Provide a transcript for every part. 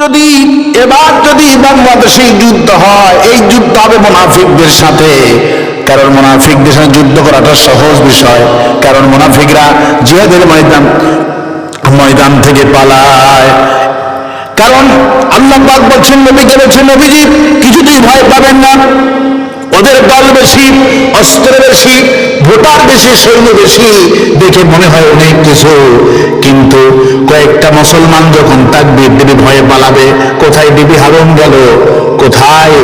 যদি, এবার যদি বাংলাদেশে যুদ্ধ হয়, এই যুদ্ধ হবে মোনাফিকদের সাথে। কারণ মোনাফিকদের সাথে যুদ্ধ করাটা সহজ বিষয়। কারণ মোনাফিকরা জিহাদের ময়দান ময়দান থেকে পালায়। কারণ আল্লাহ বলছেন নবীকে বলছেন, নবীজি, কিছুতেই ভয় পাবেন না। ওদের দল বেশি, অস্ত্র বেশি, ভোটার বেশি, সৈন্য বেশি, দেখে মনে হয় অনেক কিছু। কিন্তু মুসলমান যখন তাকবীর দেবে ভয়ে পালাবে, কোথায় ডিবি হারুন গেল? কোথায়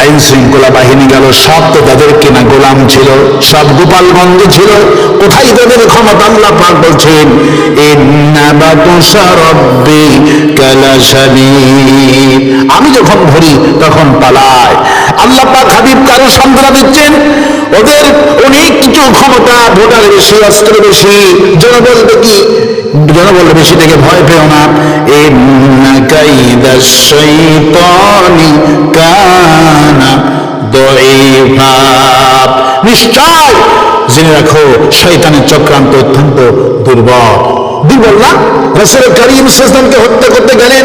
আইন শৃঙ্খলা বাহিনী গেল? সব তো তাদের কেনা গোলাম ছিল, সব গোপালগঞ্জ ছিল। কোথায় তাদের ক্ষমতা? আল্লাহ পাক বলছেন আমি যখন ধরি তখন পালায়। আল্লাহ পাক হাবিব কারও সান্ত্বনা দিচ্ছেন। ওদের অনেক কিছু ক্ষমতা ভোটার বেশি, অস্ত্র বেশি, জনবল কি জনবল বেশি থেকে ভয় পেও না। নিশ্চয় জেনে রাখো শয়তানের চক্রান্ত অত্যন্ত দুর্বল। দুর্বল না? রাসূল করিম সাল্লাল্লাহু হত্যা করতে গেলেন।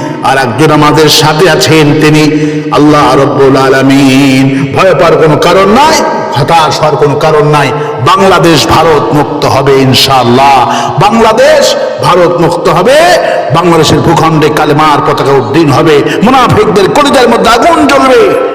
আর একজন আমাদের সাথে আছেন তিনি আল্লাহ রব্বুল আলমিন। ভয় পাওয়ার কোনো কারণ নাই, হতাশ হওয়ার কোনো কারণ নাই। বাংলাদেশ ভারত মুক্ত হবে ইনশাল্লাহ বাংলাদেশ ভারত মুক্ত হবে, বাংলাদেশের ভূখণ্ডে কালেমার পতাকা উদ্দিন হবে। মুনাফিকদের কলিজার মধ্যে আগুন জ্বলবে।